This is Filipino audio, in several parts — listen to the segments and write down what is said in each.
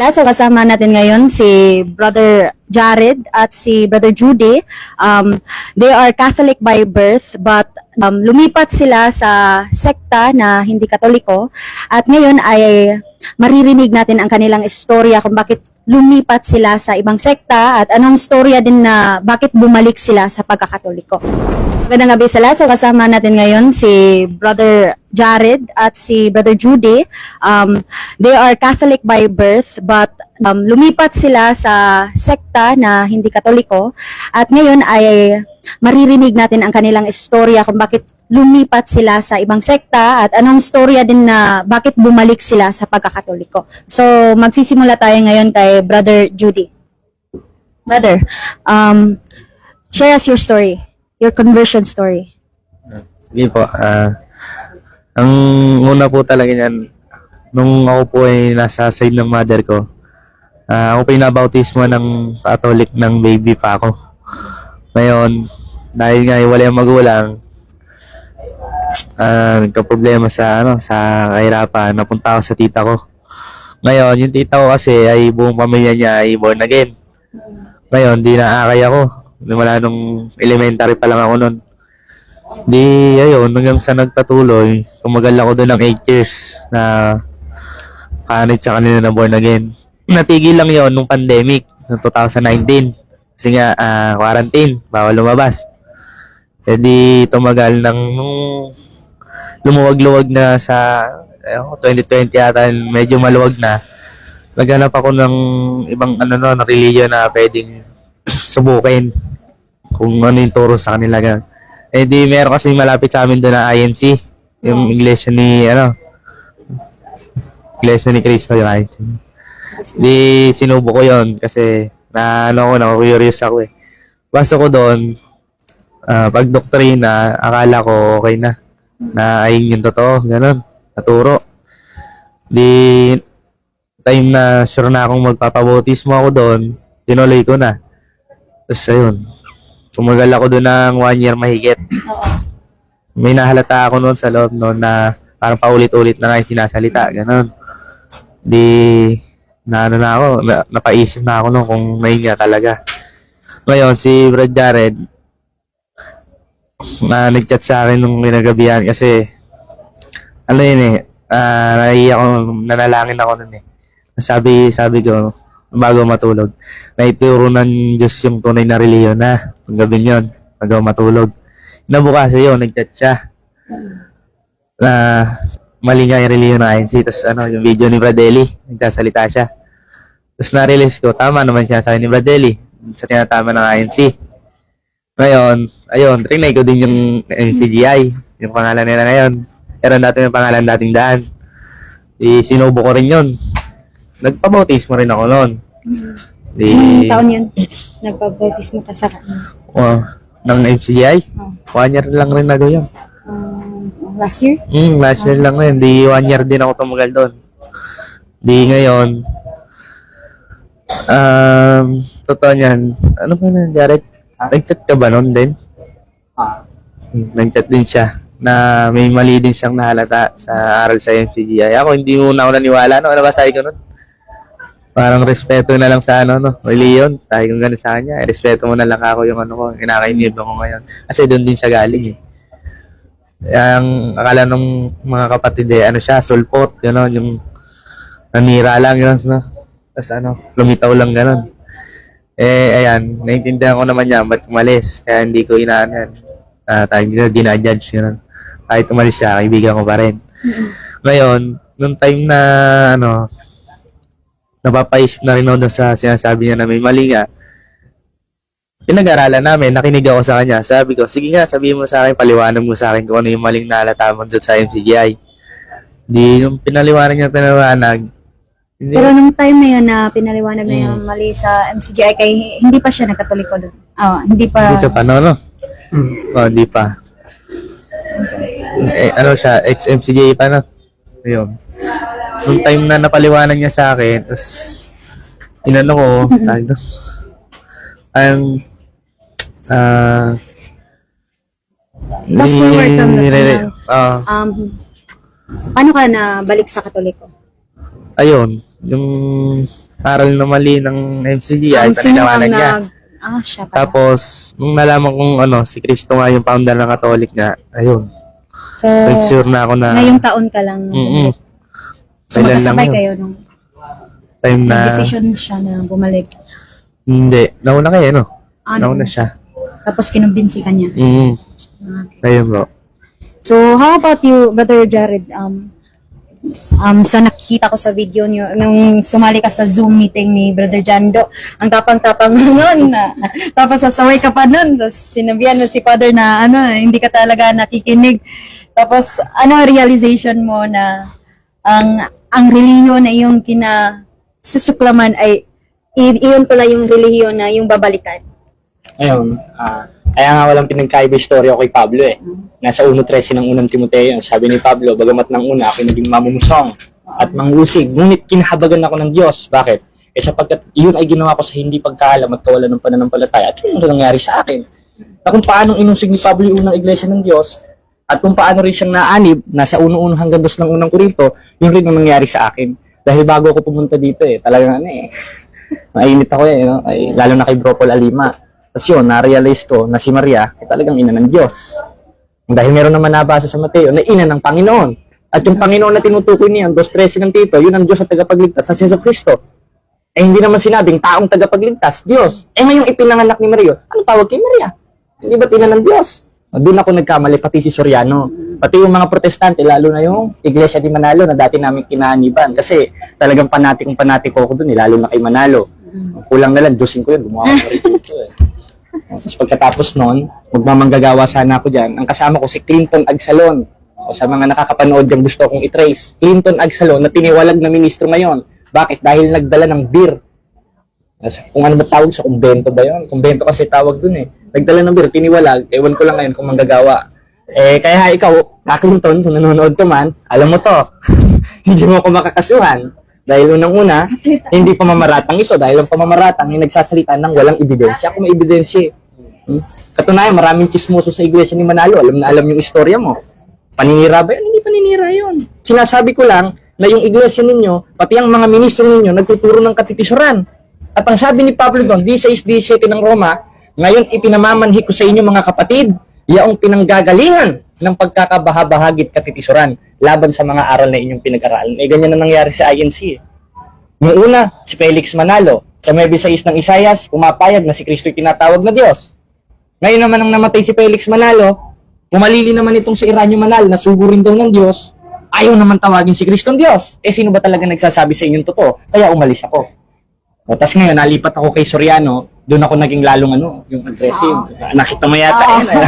Wala, so kasama natin ngayon si Brother Jared at si Brother Judy. Um, they are Catholic by birth but um, lumipat sila sa sekta na hindi katoliko at ngayon ay maririnig natin ang kanilang istorya kung bakit lumipat sila sa ibang sekta at anong istorya din na bakit bumalik sila sa pagkakatoliko. Magandang gabi sa lahat. So kasama natin ngayon si Brother Jared at si Brother Judy. Um, they are Catholic by birth but um, lumipat sila sa sekta na hindi katoliko at ngayon ay maririnig natin ang kanilang istorya kung bakit lumipat sila sa ibang sekta at anong istorya din na bakit bumalik sila sa pagkakatoliko. So magsisimula tayo ngayon kay Brother Judy. Brother, um, share us your story, your conversion story. Sige po. ah ang una po talaga niyan, nung ako po ay nasa side ng mother ko, ah ako po yung nabautismo ng Catholic ng baby pa ako. Ngayon, dahil nga wala yung magulang, ah nagka-problema sa ano sa kahirapan, napunta ako sa tita ko. Ngayon, yung tita ko kasi ay buong pamilya niya ay born again. Ngayon, di naakay ako. Wala nung elementary pa lang ako nun. Di, ayun, hanggang sa nagpatuloy, tumagal ako doon ng 8 years na kanit sa kanila na born again. Natigil lang yon nung pandemic, noong 2019. Kasi nga, ah, quarantine, bawal lumabas. E di, tumagal ng nung lumuwag-luwag na sa ayun, 2020 yata, medyo maluwag na. Naghanap ako ng ibang ano no, na religion na pwedeng subukin kung ano yung turo sa kanila. Ganun. Eh di meron kasi malapit sa amin doon na INC, yung iglesia ni ano, iglesia ni Cristo yung INC. Di sinubo ko yon kasi na ano ko na curious ako eh. Basta ko doon, ah, pag doktrina, akala ko okay na. Na ayun yung totoo, ganun, naturo. Di time na sure na akong magpapabautismo ako doon, tinuloy ko na. Tapos ayun, tumagal ako doon ng one year mahigit. May nahalata ako noon sa loob noon na parang paulit-ulit na nga yung sinasalita, ganun. Di, na ano na ako, na, napaisip na ako noon kung may nga talaga. Ngayon, si Brad Jared, na nag-chat sa akin nung ginagabihan kasi, ano yun eh, ah naiiyak ako, nanalangin ako noon eh. Sabi, sabi ko, bago matulog, naituro ng Diyos yung tunay na reliyon na, pag gabi yun, bago matulog. Nabukas yun, nag-chat siya. Na, mali nga yung reliyon na INC, tapos ano, yung video ni Bradley, nagsasalita siya. Tapos na-release ko, tama naman siya sa ni Bradley, sa tinatama ng INC. Ngayon, ayun, trinay ko din yung MCGI, yung pangalan nila ngayon. Meron dati yung pangalan dating daan. Di, sinubo ko rin yun. Nagpabautismo rin ako noon. Di, Anong taon yun? Nagpabautismo ka sa kanya? oh, ng MCGI. Oh. One year lang rin nagawa yun. Um, last year? Hmm, last year lang rin. Di, one year din ako tumagal doon. Di, ngayon, um, totoo niyan. Ano ba na, Jared? Nag-chat ka ba noon din? Ah, Hmm, Nag-chat din siya na may mali din siyang nahalata sa aral sa MCGI. Ako, hindi muna ako naniwala. No? Ano ba sabi ko nun? Parang respeto na lang sa ano, no? Reliyon. Sabi ko ganun sa kanya. Eh, respeto mo na lang ako yung ano ko, kinakainib ko ngayon. Kasi doon din siya galing eh. Ang akala nung mga kapatid eh, ano siya, sulpot, gano'n, yung nanira lang, gano'n, no? Tapos ano, lumitaw lang gano'n. Eh, ayan, naintindihan ko naman niya, ba't umalis? Kaya hindi ko inaan yan. Ah, tayo dito, ginajudge, gano'n. Kahit umalis siya, kaibigan ko pa rin. Ngayon, nung time na, ano, napapaisip na rin ako sa sinasabi niya na may mali nga, pinag-aralan namin, nakinig ako sa kanya. Sabi ko, sige nga, sabihin mo sa akin, paliwanag mo sa akin kung ano yung maling naalata mo dun sa MCGI. Di, yung pinaliwanag niya, pinaliwanag, hindi, Pero nung time na yun na pinaliwanag na Mm. yung mali sa MCGI, kay hindi pa siya nagkatoliko doon. Oh, hindi pa. Hindi ka pa, no, no? Oh, hindi pa. Eh, ano siya, ex-MCJ pa, no? Ayun. Nung time na napaliwanag niya sa akin, tapos, inano ko, tawag doon, ang, ah, Fast forward from the nire- time. ah, Um, paano ka na balik sa katoliko? ayun, yung aral na mali ng MCG ay Um, sino ang paninawanan niya. nag... Ah, siya pala. Tapos, nung nalaman kong ano, si Cristo nga yung founder ng Catholic nga, ayun, so, sure na ako na ngayong taon ka lang. Mm-mm. So, Kailan lang magkasabay yun? kayo nung time na, decision siya na bumalik. hindi, nauna kayo, no? Ano? Nauna siya. Tapos kinumbinsi ka niya. Mm, Okay. ayun bro. So, how about you, Brother Jared? Um, um, sa nakikita ko sa video niyo, nung sumali ka sa Zoom meeting ni Brother Jando, ang tapang-tapang mo nun, na, tapos sasaway ka pa nun, tapos sinabihan mo si Father na, ano, hindi ka talaga nakikinig. Tapos, ano realization mo na ang ang relihiyon na iyong kina susuklaman ay iyon pala yung relihiyon na yung babalikan. Ayun, ah, kaya nga walang pinagkaiba istorya ko kay Pablo eh. Nasa 1.13 ng unang Timoteo, sabi ni Pablo, bagamat ng una ako naging mamumusong at mangusig, ngunit kinahabagan ako ng Diyos. Bakit? Eh sapagkat yun ay ginawa ko sa hindi pagkaalam at kawalan ng pananampalataya at yun ang nangyari sa akin. Na kung paano inusig ni Pablo yung unang iglesia ng Diyos at kung paano rin siyang naanib, nasa uno-uno hanggang dos ng unang Korinto, yun rin ang nangyari sa akin. Dahil bago ako pumunta dito eh, talagang ano eh, mainit ako eh, no? Ay, lalo na kay Bro Paul Alima. Tapos yun, na-realize ko na si Maria ay talagang ina ng Diyos. Dahil meron naman nabasa sa Mateo na ina ng Panginoon. At yung Panginoon na tinutukoy niya, 2.13 ng Tito, yun ang Diyos at tagapagligtas sa Senso Kristo. Eh hindi naman sinabing taong tagapagligtas, Diyos. Eh ngayong ipinanganak ni Maria, ano tawag kay Maria? Hindi ba ina ng Diyos? O, Doon ako nagkamali, pati si Soriano. Pati yung mga protestante, lalo na yung Iglesia di Manalo na dati namin kinaniban. Kasi talagang panatikong panatiko ako doon, eh, lalo na kay Manalo. Kulang na lang, Diyosin ko yun, gumawa ko rin dito eh. Tapos pagkatapos nun, magmamanggagawa sana ako dyan. Ang kasama ko si Clinton Agsalon. O sa mga nakakapanood yung gusto kong itrace. Clinton Agsalon na tiniwalag na ministro ngayon. Bakit? Dahil nagdala ng beer. Kung ano ba tawag sa kumbento ba yun? Kumbento kasi tawag dun eh. Nagdala ng beer, tiniwalag. Ewan ko lang ngayon kung manggagawa. Eh, kaya ikaw, na Clinton, kung nanonood ka man, alam mo to. hindi mo ako makakasuhan. Dahil unang-una, hindi pamamaratang ito. Dahil ang pamamaratang ay nagsasalita ng walang ebidensya. Kung may ebidensya, eh. Hmm? Katunayan, maraming chismoso sa iglesia ni Manalo. Alam na alam yung istorya mo. Paninira ba yun? Hindi paninira yun. Sinasabi ko lang na yung iglesia ninyo, pati ang mga ministro ninyo, nagtuturo ng katitisuran. At ang sabi ni Pablo doon, 16-17 ng Roma, ngayon ipinamamanhi ko sa inyo mga kapatid, yaong pinanggagalingan ng pagkakabahabahagit katitisuran laban sa mga aral na inyong pinag-aralan. Eh, ganyan na nangyari sa INC. eh. Yung una, si Felix Manalo. Sa may 6 ng Isayas, pumapayag na si Kristo'y tinatawag na Diyos. Ngayon naman nang namatay si Felix Manalo, pumalili naman itong si Iranyo Manal na sugurin daw ng Diyos, ayaw naman tawagin si Kristong Diyos. Eh, sino ba talaga nagsasabi sa inyong totoo? Kaya umalis ako. O, tas ngayon, nalipat ako kay Soriano, doon ako naging lalong ano, yung aggressive. Nakita mo yata Oo. yun. eh.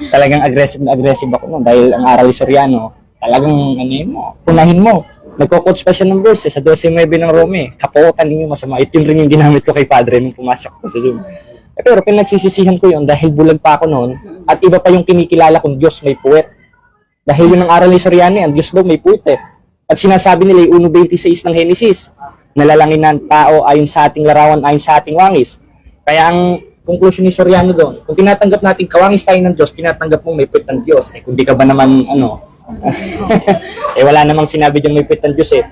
talagang aggressive na aggressive ako noon dahil ang aral Soriano, talagang ano yun mo, punahin mo. Nagko-quotes pa siya ng verse eh, sa 12.9 ng Rome. Kapotan ninyo masama. Ito rin yung ginamit ko kay Padre nung pumasok ko sa Zoom. Eh, pero pinagsisisihan ko yun dahil bulag pa ako noon at iba pa yung kinikilala kong Diyos may puwet. Dahil yun ang aral ni Soriano, ang Diyos daw may puwet eh. At sinasabi nila yung 1.26 ng Genesis, nalalangin ng tao ayon sa ating larawan, ayon sa ating wangis. Kaya ang conclusion ni Soriano doon, kung tinatanggap natin kawangis tayo ng Diyos, tinatanggap mong may puwet ng Diyos. Eh kung di ka ba naman, ano, eh wala namang sinabi dyan may puwet ng Diyos eh.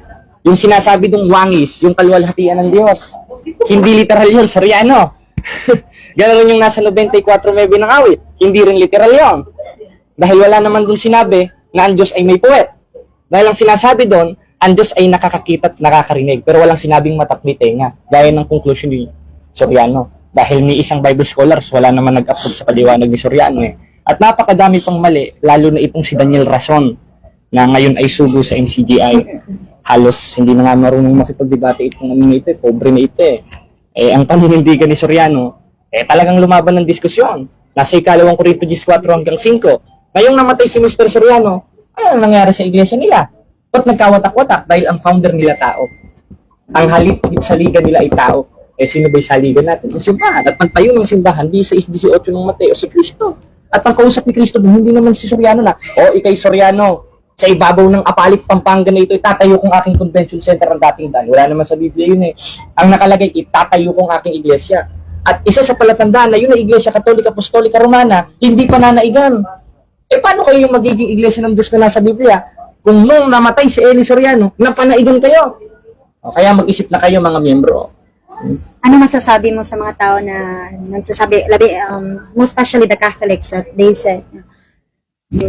Yung sinasabi dong wangis, yung kalwalhatian ng Diyos. Hindi literal yun, Soriano. Ganoon yung nasa 94 maybe ng awit. Hindi rin literal yun. Dahil wala naman dun sinabi na ang Diyos ay may puwet. Dahil ang sinasabi doon, Diyos ay nakakakita at nakakarinig. Pero walang sinabing matakli tenga. Dahil ng conclusion ni Soriano. Dahil ni isang Bible scholars, wala naman nag-approve sa paliwanag ni Soriano eh. At napakadami pang mali, lalo na itong si Daniel Rason, na ngayon ay sugo sa MCGI. Halos hindi na nga marunong makipagdebate itong ano ito, eh, pobre na ito eh. Eh, ang paninindigan ni Soriano, eh talagang lumaban ng diskusyon. Nasa ikalawang Korinto 14 hanggang 5. Ngayong namatay si Mr. Soriano, ano ang nangyari sa iglesia nila? Ba't nagkawatak-watak? Dahil ang founder nila tao. Ang halip sa liga nila ay tao. Eh, sino ba yung saligan natin? Yung simbahan. At nagtayo ng simbahan, di sa 18 ng Mateo, si Kristo. At ang kausap ni Kristo, hindi naman si Soriano na, o ikay Soriano, sa ibabaw ng Apalit, Pampanga na ito, itatayo kong aking convention center ang dating daan. Wala naman sa Biblia yun eh. Ang nakalagay, itatayo kong aking iglesia. At isa sa palatandaan na yun na Iglesia Katolika Apostolika Romana, hindi pa nanaigan. Eh paano kayo yung magiging iglesia ng Diyos na nasa Biblia? Kung nung namatay si Eli Soriano, napanaigan kayo. O, kaya mag-isip na kayo mga miyembro. Ano masasabi mo sa mga tao na nagsasabi, labi, um, most especially the Catholics, that they said,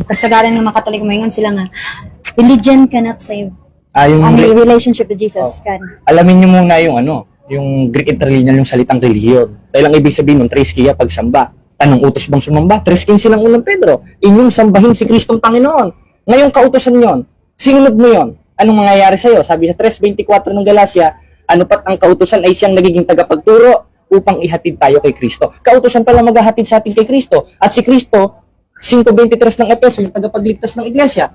kasagaran ng mga Katoliko, mayon sila nga, religion cannot save. Ah, yung, Only relationship with Jesus can. alamin nyo muna yung ano, yung Greek interlineal, yung salitang relihiyon. Dahil ang ibig sabihin ng triskiya, pagsamba. Anong utos bang sumamba? Tres kinsi ng unang Pedro. Inyong sambahin si Kristong Panginoon. Ngayong kautosan yon, sinunod mo yon. Anong mangyayari sa'yo? Sabi sa 3.24 ng Galacia, ano pat ang kautosan ay siyang nagiging tagapagturo upang ihatid tayo kay Kristo. Kautosan pala maghahatid sa atin kay Kristo. At si Kristo, 5.23 ng Epeso, yung tagapagligtas ng iglesia.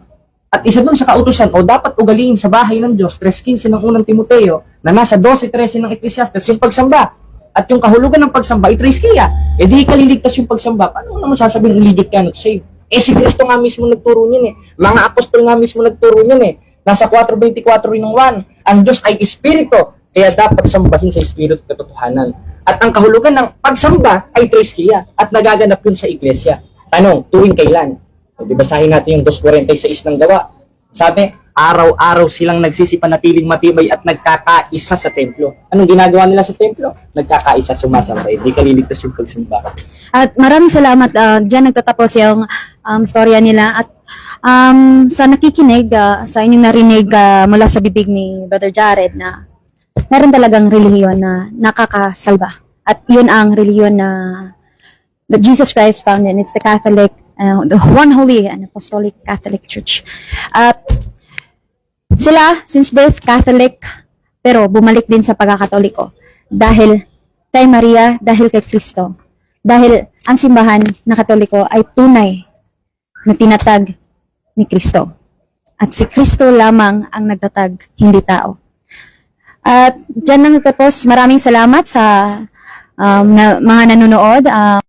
At isa dun sa kautusan, o dapat ugaliin sa bahay ng Diyos, 3.15 ng unang Timoteo, na nasa 12.13 ng Ecclesiastes, yung pagsamba. At yung kahulugan ng pagsamba ay triskiya. E di kaliligtas yung pagsamba. Paano naman sasabihin religion cannot save? Eh si Kristo nga mismo nagturo niyan eh. Mga apostol nga mismo nagturo niyan eh. Nasa 4.24 rin ng 1, ang Diyos ay Espiritu, kaya dapat sambahin sa Espiritu at katotohanan. At ang kahulugan ng pagsamba ay triskiya at nagaganap yun sa iglesia. Tanong, tuwing kailan? O, basahin natin yung 2.46 ng gawa. Sabi, araw-araw silang nagsisipanatiling matibay at nagkakaisa sa templo. Anong ginagawa nila sa templo? Nagkakaisa, sumasambay. Di kaliligtas yung pagsamba. At maraming salamat. Uh, Diyan nagtatapos yung um, storya nila. At um, sa nakikinig, ah, sa inyong narinig ah, mula sa bibig ni Brother Jared na meron talagang relihiyon na nakakasalba. At yun ang relihiyon na that Jesus Christ founded. It's the Catholic, uh, the one holy and apostolic Catholic Church. At sila, since birth, Catholic, pero bumalik din sa pagkakatoliko. Dahil kay Maria, dahil kay Kristo. Dahil ang simbahan na katoliko ay tunay na tinatag ni Kristo. At si Kristo lamang ang nagtatag, hindi tao. At dyan na nagtapos. Maraming salamat sa um, na, mga nanonood. Um,